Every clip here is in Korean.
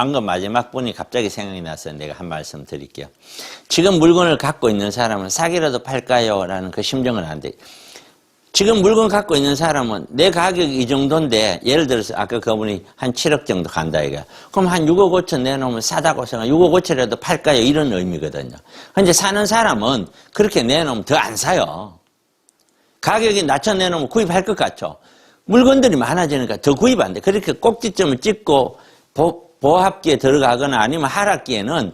방금 마지막 분이 갑자기 생각이 나서 내가 한 말씀 드릴게요. 지금 물건을 갖고 있는 사람은 싸게라도 팔까요? 라는 그 심정은 안 돼. 지금 물건 갖고 있는 사람은 내 가격이 이 정도인데 예를 들어서 아까 그분이 한 7억 정도 간다 이거. 그럼 한 6억 5천 내놓으면 싸다고 생각. 6억 5천이라도 팔까요? 이런 의미거든요. 근데 사는 사람은 그렇게 내놓으면 더 안 사요. 가격이 낮춰 내놓으면 구입할 것 같죠. 물건들이 많아지니까 더 구입 안 돼. 그렇게 꼭지점을 찍고 보, 보합기에 들어가거나 아니면 하락기에는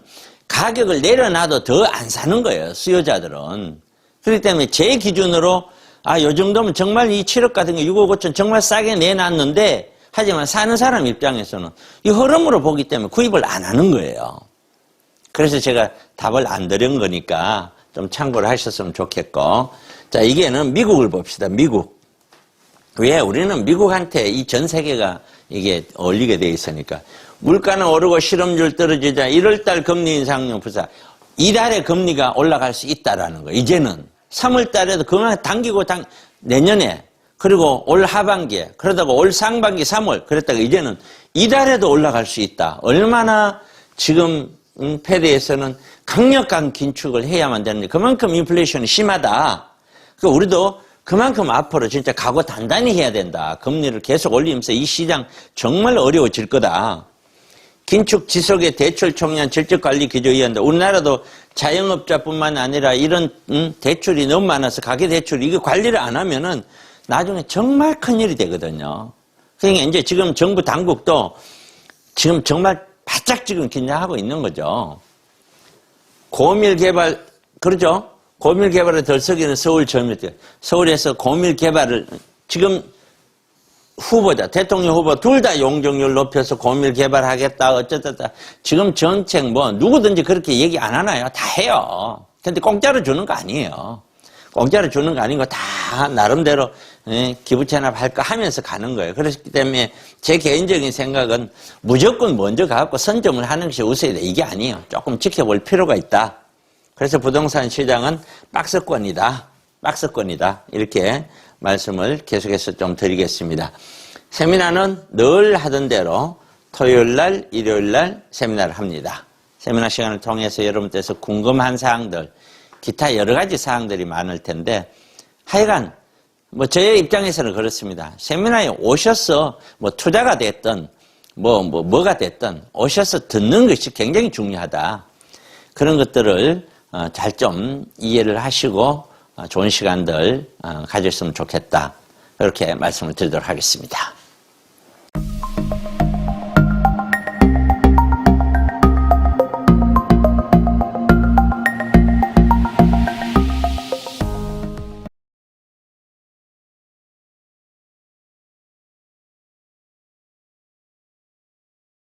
가격을 내려놔도 더 안 사는 거예요. 수요자들은. 그렇기 때문에 제 기준으로 아, 요 정도면 정말 이 7억 같은 게 6억 5천 정말 싸게 내놨는데 하지만 사는 사람 입장에서는 이 흐름으로 보기 때문에 구입을 안 하는 거예요. 그래서 제가 답을 안 드린 거니까 좀 참고를 하셨으면 좋겠고. 자, 이게는 미국을 봅시다. 미국. 왜? 우리는 미국한테 이 전 세계가 이게 어울리게 돼 있으니까. 물가는 오르고 실업률 떨어지자 1월달 금리 인상률 부사. 이달에 금리가 올라갈 수 있다라는 거. 이제는 3월달에도 그만 당기고 당 내년에 그리고 올 하반기에 그러다가 올 상반기 3월 그랬다가 이제는 이달에도 올라갈 수 있다. 얼마나 지금 음, 패드에서는 강력한 긴축을 해야만 되는데 그만큼 인플레이션이 심하다. 그 우리도 그만큼 앞으로 진짜 각오 단단히 해야 된다. 금리를 계속 올리면서 이 시장 정말 어려워질 거다. 긴축 지속의 대출 총량 질적 관리 기조 이한다. 우리나라도 자영업자뿐만 아니라 이런 음, 대출이 너무 많아서 가계 대출 이거 관리를 안 하면은 나중에 정말 큰 일이 되거든요. 그러니까 이제 지금 정부 당국도 지금 정말 바짝 지금 긴장하고 있는 거죠. 고밀 개발 그러죠? 고밀 개발을 들썩이는 서울 젊은이들 서울에서 고밀 개발을 지금 후보자, 대통령 후보 둘 다 용적률 높여서 고밀 개발하겠다, 어쩌다, 지금 정책 뭐 누구든지 그렇게 얘기 안 하나요? 다 해요. 근데 공짜로 주는 거 아니에요. 공짜로 주는 거 아닌 거 다 나름대로 예, 기부 체납할 거 하면서 가는 거예요. 그렇기 때문에 제 개인적인 생각은 무조건 먼저 가고 선점을 하는 것이 우세다 이게 아니에요. 조금 지켜볼 필요가 있다. 그래서 부동산 시장은 박스권이다. 박스권이다. 이렇게 말씀을 계속해서 좀 드리겠습니다. 세미나는 늘 하던 대로 토요일 날, 일요일 날 세미나를 합니다. 세미나 시간을 통해서 여러분께서 궁금한 사항들, 기타 여러 가지 사항들이 많을 텐데 하여간 뭐 저의 입장에서는 그렇습니다. 세미나에 오셔서 뭐 투자가 됐든 뭐, 뭐, 뭐가 됐든 오셔서 듣는 것이 굉장히 중요하다. 그런 것들을 어, 잘 좀 이해를 하시고 어, 좋은 시간들 어, 가졌으면 좋겠다. 그렇게 말씀을 드리도록 하겠습니다.